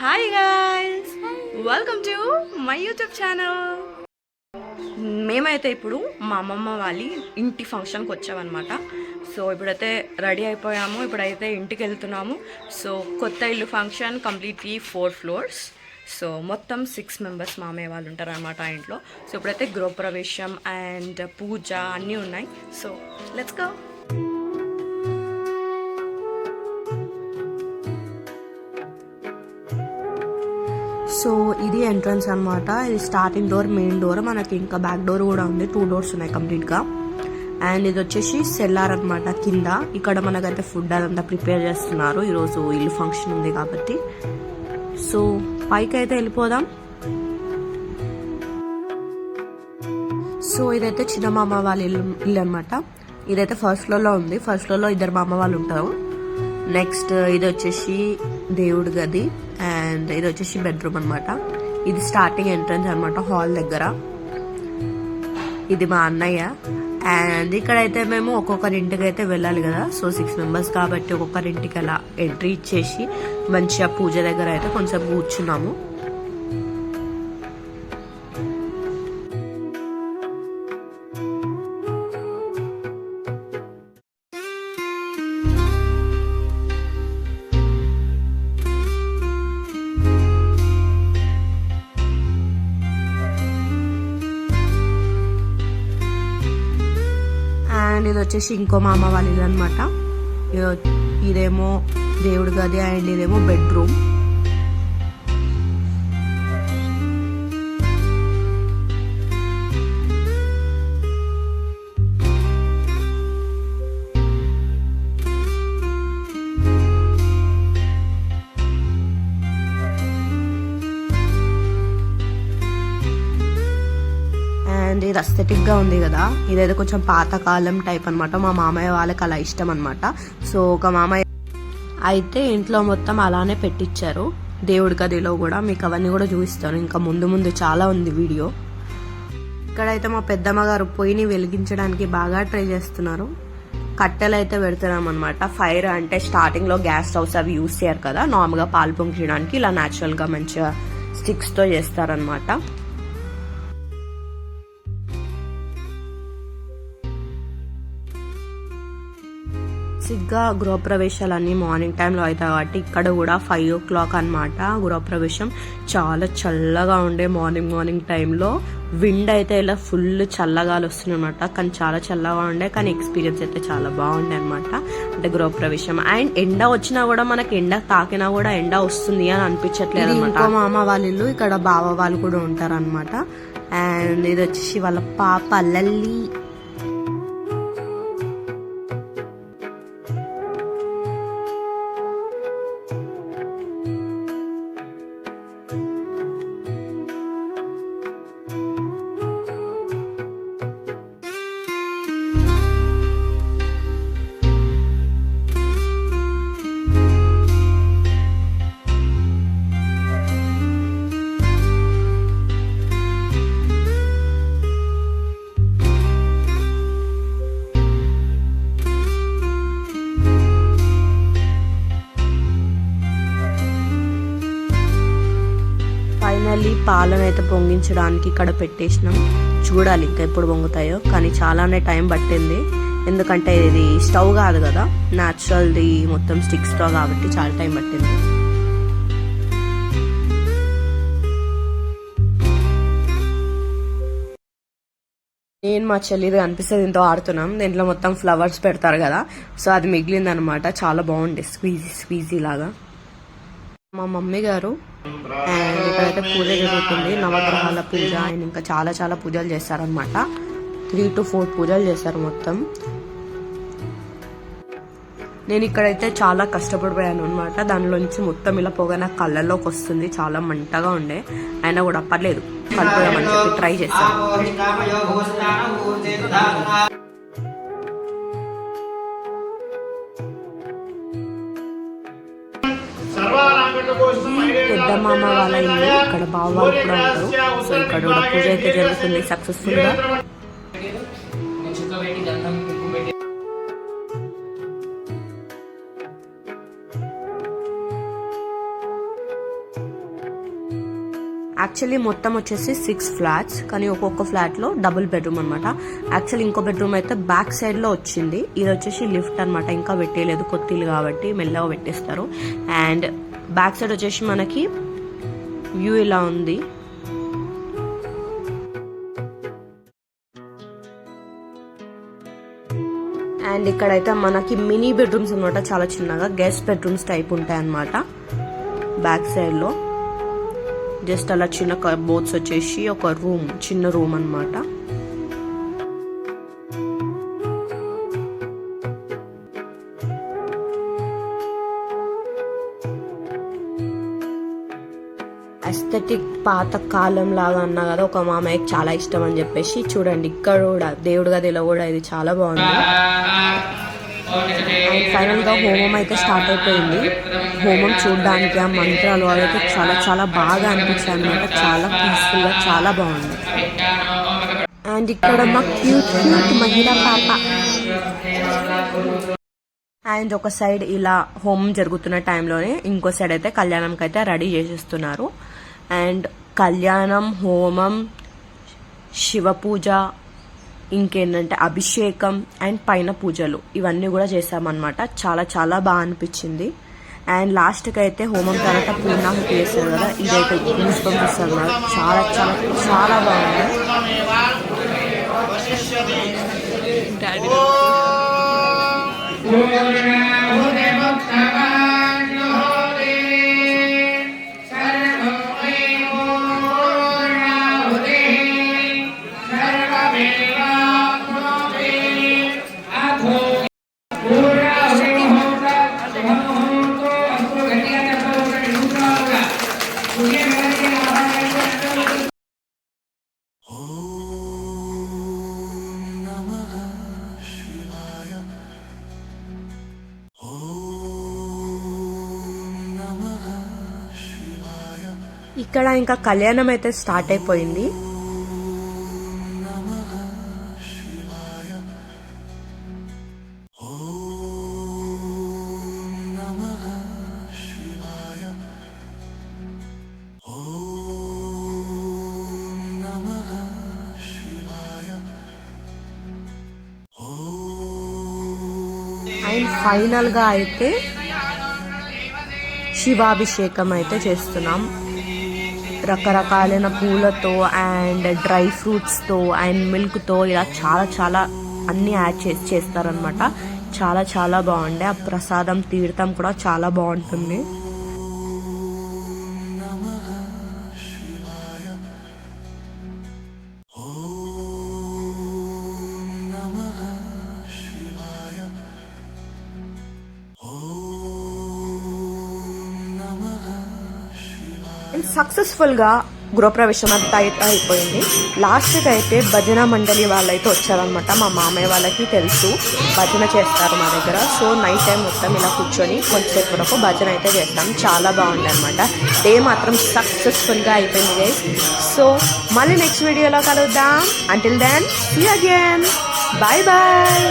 Hi guys welcome to my YouTube channel మేమైతే ఇప్పుడు మా అమ్మమ్మ వాళ్ళ ఇంటి ఫంక్షన్కి వచ్చామన్నమాట. సో ఇప్పుడైతే రెడీ అయిపోయాము. ఇప్పుడైతే ఇంటికి వెళ్తున్నాము. సో కొత్త ఇల్లు function completely four floors. So మొత్తం సిక్స్ మెంబర్స్ మామయ్య వాళ్ళు ఉంటారు అనమాట ఇంట్లో. సో ఇప్పుడైతే గృహప్రవేశం అండ్ పూజ అన్నీ ఉన్నాయి. సో లెట్స్ గో సో ఇది ఎంట్రన్స్ అన్నమాట. ఇది స్టార్టింగ్ డోర్ మెయిన్ డోర్ మనకి ఇంకా బ్యాక్ డోర్ కూడా ఉంది. టూ డోర్స్ ఉన్నాయి కంప్లీట్గా అండ్ ఇది వచ్చేసి సెల్లార్ అన్నమాట కింద. ఇక్కడ మనకైతే ఫుడ్ అదంతా ప్రిపేర్ చేస్తున్నారు. ఈరోజు ఇల్లు ఫంక్షన్ ఉంది కాబట్టి. సో పైకి అయితే వెళ్ళిపోదాం. సో ఇదైతే చిన్న మామ వాళ్ళ ఇల్లు ఇల్లు అనమాట ఇదైతే ఫస్ట్ ఫ్లోర్లో ఉంది. ఫస్ట్ ఫ్లోర్లో ఇద్దరు మామ వాళ్ళు ఉంటారు. నెక్స్ట్ ఇది వచ్చేసి దేవుడి గది. అండ్ ఇది వచ్చేసి బెడ్రూమ్ అన్నమాట. ఇది స్టార్టింగ్ ఎంట్రన్స్ అన్నమాట హాల్ దగ్గర. ఇది మా అన్నయ్య. అండ్ ఇక్కడైతే మేము ఒక్కొక్కరి ఇంటికి అయితే వెళ్ళాలి కదా. సో సిక్స్ మెంబర్స్ కాబట్టి ఒక్కొక్కరి ఇంటికి అలా ఎంట్రీ ఇచ్చేసి మంచిగా పూజ దగ్గర అయితే కొంచెం కూర్చున్నాము. అండ్ ఇది వచ్చేసి ఇంకో మామ వాళ్ళ ఇల్లు అనమాట ఇదేమో దేవుడి గది అండ్ ఇదేమో బెడ్రూమ్. అండ్ అస్థెటిక్గా ఉంది కదా. ఇదైతే కొంచెం పాతకాలం టైప్ అనమాట మా మామయ్య వాళ్ళకి అలా ఇష్టం అనమాట సో ఒక మామయ్య అయితే ఇంట్లో మొత్తం అలానే పెట్టించారు దేవుడి గదిలో కూడా. మీకు అవన్నీ కూడా చూపిస్తాను. ఇంకా ముందు ముందు చాలా ఉంది వీడియో. ఇక్కడైతే మా పెద్దమ్మ గారు పొయ్యిని వెలిగించడానికి బాగా ట్రై చేస్తున్నారు. కట్టెలు అయితే పెడుతున్నాం అనమాట ఫైర్ అంటే స్టార్టింగ్లో గ్యాస్ స్టవ్స్ అవి యూస్ చేయరు కదా. నార్మల్గా పాలు పొంగించడానికి ఇలా న్యాచురల్గా మంచిగా స్టిక్స్తో చేస్తారనమాట సిగ్గా గృహప్రవేశాలన్నీ మార్నింగ్ టైంలో అవుతాయి కాబట్టి ఇక్కడ కూడా ఫైవ్ ఓ క్లాక్ అనమాట గృహప్రవేశం. చాలా చల్లగా ఉండే మార్నింగ్ మార్నింగ్ టైంలో. విండ్ అయితే ఇలా ఫుల్ చల్లగాలి వస్తుంది అనమాట కానీ చాలా చల్లగా ఉండే కానీ ఎక్స్పీరియన్స్ అయితే చాలా బాగుండే అనమాట అంటే గృహప్రవేశం. అండ్ ఎండ వచ్చినా కూడా మనకి ఎండ తాకినా కూడా ఎండ వస్తుంది అని అనిపించట్లేదు అనమాట మా అమ్మ వాళ్ళ ఇల్లు ఇక్కడ బావ వాళ్ళు కూడా ఉంటారు అనమాట అండ్ ఇది వచ్చేసి వాళ్ళ పాప లల్లి. పాలను అయితే పొంగించడానికి ఇక్కడ పెట్టేసినాం. చూడాలి ఇంకా ఎప్పుడు పొంగుతాయో కానీ చాలానే టైం పట్టింది. ఎందుకంటే ఇది స్టవ్ కాదు కదా న్యాచురల్ది మొత్తం స్టిక్ స్టవ్ కాబట్టి చాలా టైం పట్టింది. నేను మా చెల్లిది అనిపిస్తే దీంతో ఆడుతున్నాం. దీంట్లో మొత్తం ఫ్లవర్స్ పెడతారు కదా సో అది మిగిలిందనమాట. చాలా బాగుంది స్క్వీజీ స్క్వీజీ లాగా. మా మమ్మీ గారు. అండ్ ఇక్కడైతే పూజ జరుగుతుంది. నవగ్రహాల పూజ అండ్ ఇంకా చాలా చాలా పూజలు చేస్తారనమాట త్రీ టు ఫోర్ పూజలు చేస్తారు మొత్తం. నేను ఇక్కడైతే చాలా కష్టపడిపోయాను అనమాట దానిలోంచి మొత్తం ఇలా పొగ నా కళ్ళల్లోకి వస్తుంది. చాలా మంటగా ఉండే. అయినా కూడా పర్లేదు. కలిపోయామని చెప్పి ట్రై చేస్తాను. పెద్ద మామ వాళ్ళ ఇల్లు ఇక్కడ బావ వాళ్ళు కూడా ఉంటారు సో ఇక్కడ కూడా పూజ అయితే జరుగుతుంది సక్సెస్ఫుల్గా యాక్చువల్లీ మొత్తం వచ్చేసి సిక్స్ ఫ్లాట్స్ కానీ ఒక్కొక్క ఫ్లాట్లో డబుల్ బెడ్రూమ్ అనమాట యాక్చువల్లీ ఇంకో బెడ్రూమ్ అయితే బ్యాక్ సైడ్లో వచ్చింది. ఇది వచ్చేసి లిఫ్ట్ అనమాట ఇంకా పెట్టేయలేదు కొత్తిల్లు కాబట్టి మెల్లగా పెట్టేస్తారు. అండ్ బ్యాక్ సైడ్ వచ్చేసి మనకి వ్యూ ఇలా ఉంది. అండ్ ఇక్కడైతే మనకి మినీ బెడ్రూమ్స్ అనమాట చాలా చిన్నగా గెస్ట్ బెడ్రూమ్స్ టైప్ ఉంటాయి అనమాట బ్యాక్ సైడ్లో జస్ట్ అలా చిన్న బోర్డ్స్ వచ్చేసి ఒక రూమ్ చిన్న రూమ్ అన్నమాట. అస్థెటిక్ పాత కాలం లాగా అన్నా కదా ఒక మామయ్యకి చాలా ఇష్టం అని చెప్పేసి చూడండి ఇక్కడ కూడా దేవుడు గదిలో కూడా ఇది చాలా బాగుంది. అండ్ ఫైనల్గా హోమం అయితే స్టార్ట్ అయిపోయింది. హోమం చూడడానికి ఆ మంత్రాలు అయితే చాలా చాలా బాగా అనిపించాయి అనమాట చాలా పీస్ఫుల్గా చాలా బాగుంది. అండ్ ఇక్కడ మా క్యూట్ క్యూట్ మహిళా పాప. అండ్ ఒక సైడ్ ఇలా హోమం జరుగుతున్న టైంలోనే ఇంకో సైడ్ అయితే కళ్యాణంకి అయితే రెడీ చేసేస్తున్నారు. అండ్ కళ్యాణం హోమం శివ పూజ ఇంకేంటంటే అభిషేకం అండ్ పైన పూజలు. ఇవన్నీ కూడా చేసామన్నమాట చాలా చాలా బాగా అనిపించింది. అండ్ లాస్ట్కి అయితే హోమం తర్వాత పూర్ణాహుతి చేస్తారు కదా ఇదైతే గూస్ పంపిస్తారు కదా. చాలా చాలా చాలా బాగుంది. ఇక్కడ ఇంకా కళ్యాణం అయితే స్టార్ట్ అయిపోయింది. అండ్ ఫైనల్గా అయితే శివాభిషేకం అయితే చేస్తున్నాం. రకరకాలైన పూలతో అండ్ డ్రై ఫ్రూట్స్తో అండ్ మిల్క్తో ఇలా చాలా చాలా అన్ని యాడ్ చేసి చేస్తారనమాట చాలా చాలా బాగుండే. ఆ ప్రసాదం తీర్థం కూడా చాలా బాగుంటుంది. అండ్ సక్సెస్ఫుల్గా గృహప్రవేశం అంతా అయితే అయిపోయింది. లాస్ట్కి అయితే భజన మండలి వాళ్ళైతే వచ్చారనమాట మా మామయ్య వాళ్ళకి తెలుసు. భజన చేస్తారు మా దగ్గర. సో నైట్ టైం మొత్తం ఇలా కూర్చొని కొంచెంసేపు వరకు భజన అయితే చేస్తాం. చాలా బాగుంది అనమాట డే మాత్రం సక్సెస్ఫుల్గా అయిపోయింది గైస్ సో మళ్ళీ నెక్స్ట్ వీడియోలో కలుద్దాం. Until then see again bye bye